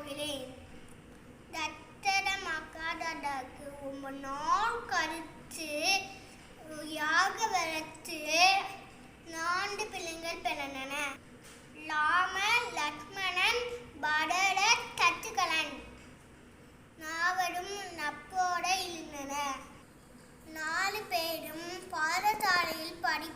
கோவிலே தத்தரமாக்காததாக்கு உம்ம நாள் கருத்து யாக வளர்த்து நான்கு பிள்ளைங்கள் பிறந்தன. ராம லக்ஷ்மணன் படர தத்துக்கலன் நாவரும் நப்போட இருந்தன நாலு பேரும் பாடசாலையில் படி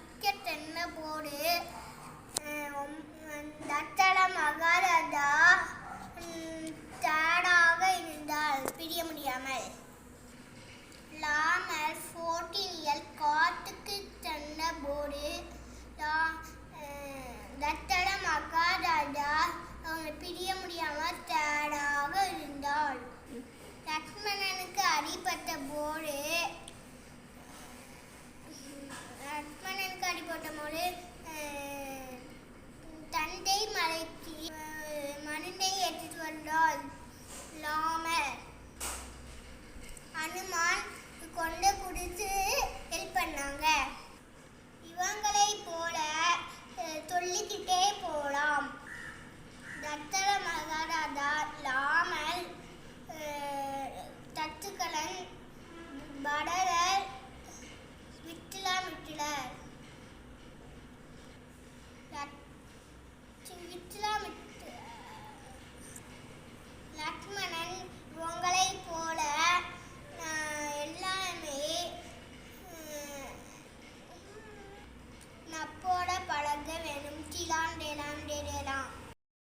லக்ஷ்மணனுக்கு அடிப்பட்ட போது லக்ஷ்மணனுக்கு அடிப்பட்ட போது தந்தை மலைக்கு மருந்தை எடுத்துட்டு வந்தால் லாமர் அனுமான் கொண்டு பிடிச்சி ஹெல்ப் பண்ணாங்க.